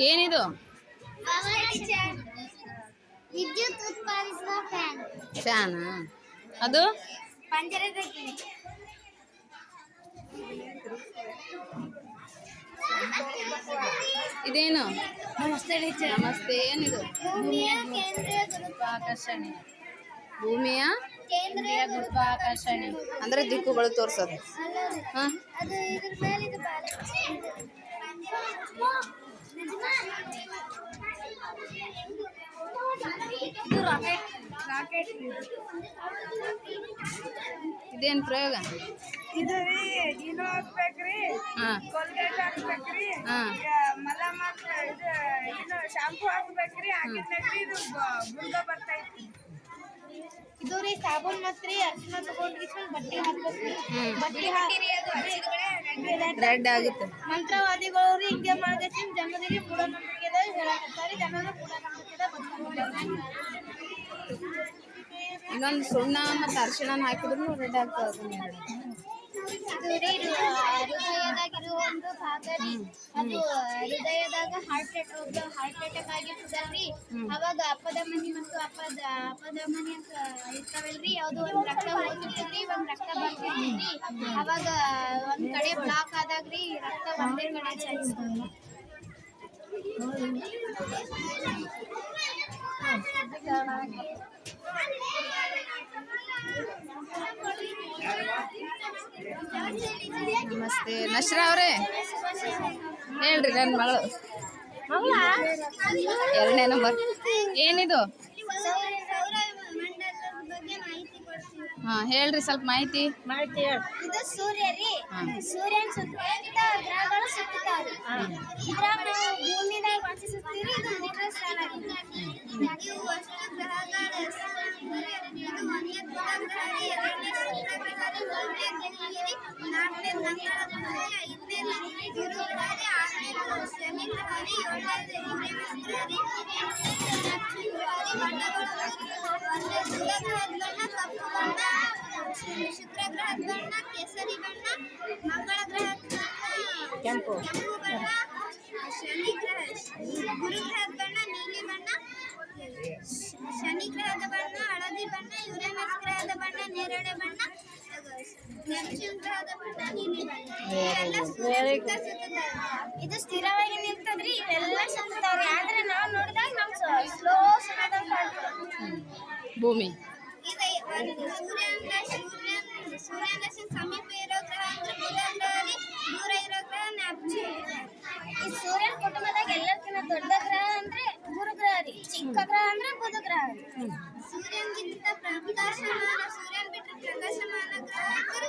ಏನಿದು? ವಿದ್ಯುತ್ ಉತ್ಪಾದಿಸುವ ಫ್ಯಾನ್. ಫ್ಯಾನ್ ಅದು? ಪಂಜರದ ಇದೇನು? ನಮಸ್ತೆ ನಮಸ್ತೆ ಏನಿದು? ಗುರುತ್ವಾಕರ್ಷಣೆ. ಭೂಮಿಯ ಕೇಂದ್ರೀಯ ಗುರುತ್ವಾಕರ್ಷಣೆ. ಅಂದ್ರೆ ದಿಕ್ಕುಗಳು ತೋರಿಸೋದು. ಹಾ? ಇದೇನ್ ಪ್ರಯೋಗ? ಇದು ರೀ ಹಾಕ್ಬೇಕ್ರಿ ಕೋಲ್ಗೇಟ್ ಹಾಕ್ಬೇಕ್ರಿ ಮಲಮ್ ಇದು ಇನ್ನು ಶಾಂಪೂ ಹಾಕ್ಬೇಕ್ರಿ ಹಾಕಿದ್ಮೇಕ್ರಿ ಇದು ಬುಲ್ಗ ಬರ್ತೈತಿ ಇದು ರೀ ಸಾಬೂನ್ ಮತ್ ರೀ ಅರ್ಶಿನ ತಗೊಂಡ್ರಿ ಬಟ್ಟೆ ಹಾಕ್ಬೇಕ್ರಿ ಬಟ್ಟೆ ಹಾಕಿರಿ ಅದು ರೆಡ್ ಆಗುತ್ತೆ. ಮಂತ್ರವಾದಿಗಳು ರೀ ಹಿಂಗೆ ಮಾಡಿದ್ರೆ ಜನರಿಗೆ ಮೂಢನಂಬಿಕೆ ಹೇಳಕತ್ತಾರೆ ಜನರು ಮೂಢನಂಬಿಕೆದ ಇನ್ನೊಂದು ಸುಣ್ಣ ಮತ್ತು ಅರಿಶಿಣ ಹಾಕಿದ್ರು ರೆಡ್ ಆಗ್ತದೆ ಹೃದಯದಾಗಿರುವ ಒಂದು ಭಾಗ ರೀ ಅದು ಹೃದಯದಾಗ ಹಾರ್ಟ್ ಅಟ್ಯಾಕ್ ಹಾರ್ಟ್ ಅಟ್ಯಾಕ್ ಆಗಿರ್ತದಲ್ರಿ? ಅವಾಗ ಅಪಧಮನಿ ಮತ್ತು ಅಪದ ಅಪಧಮನಿ ಅಂತ ಇರ್ತಾವಲ್ರಿ? ಯಾವ್ದು ಒಂದ್ ರಕ್ತ ಹೋಗ್ತಿರ್ತೈತ್ರಿ ಒಂದ್ ರಕ್ತ ಬರ್ತಿರ್ತೈತ್ರಿ ಅವಾಗ ಒಂದ್ ಕಡೆ ಬ್ಲಾಕ್ ಆದಾಗ್ರಿ ರಕ್ತ ಒಂದೇ ಕಡೆ ಚಲಿಸ್ತದೆ ನಮಸ್ತೆ. ನಶ್ರಾ ಅವರೇ? ಹೇಳ್ರಿ ನನ್ನ ಮಗಳು. ಎರಡನೇ ನಂಬರ್ ಏನಿದು? ಸೌರಮಂಡಲದ ಬಗ್ಗೆ ಮಾಹಿತಿ ಕೊಡ್ತೀನಿ ಹಾ ಹೇಳ್ರಿ ಸ್ವಲ್ಪ ಮಾಹಿತಿ. ಇದು ಸೂರ್ಯ ರೀ. ಸೂರ್ಯನ ಸುತ್ತ ಗ್ರಹಗಳು ಸುತ್ತುತ್ತಾವೆ. ಇದ್ರಾಗ ನಾವು ಭೂಮಿದಾಗ ವಾಸಿಸುತ್ತೀವಿ ಇದು ಮೂರನೇ ಸ್ಥಾನ ಇವು शुक्र ग्रह बर्ण केसरी बर्ण मंगल ग्रह ಕೆಂಪು ಇದು ಸ್ಥಿರವಾಗಿ ನಿಂತದ್ರಿ ಇವೆಲ್ಲ ಸುತ್ತಾವ್ರಿ ಆದ್ರೆ ನಾವು ನೋಡಿದಾಗ ನಮ್ ಸ್ಲೋ ಭೂಮಿ. ಇದು ಒಂದು ಸೂರ್ಯನ ಸೂರ್ಯನ ಸೂರ್ಯನ ಸಮೀಪ ಇರೋ ಗ್ರಹ ಅಂದ್ರೆ ಬುಧ ಗ್ರಹ ದೂರ ಇರೋ ಗ್ರಹ ನೆಪ್ಚೂನ್ ಈ ಸೂರ್ಯನ ಕುಟುಂಬದಾಗ ಎಲ್ಲಕ್ಕಿಂತ ದೊಡ್ಡ ಗ್ರಹ ಅಂದ್ರೆ ಗುರು ಗ್ರಹ ರೀ. ಚಿಕ್ಕ ಗ್ರಹ ಅಂದ್ರೆ ಬುಧ ಗ್ರಹ ರೀ. ಸೂರ್ಯನ್ಗಿಂತ ಪ್ರಕಾಶಮಾನ ಸೂರ್ಯನ್ ಬಿಟ್ಟರೆ ಪ್ರಕಾಶಮಾನ ಗ್ರಹ ಅಂದ್ರೆ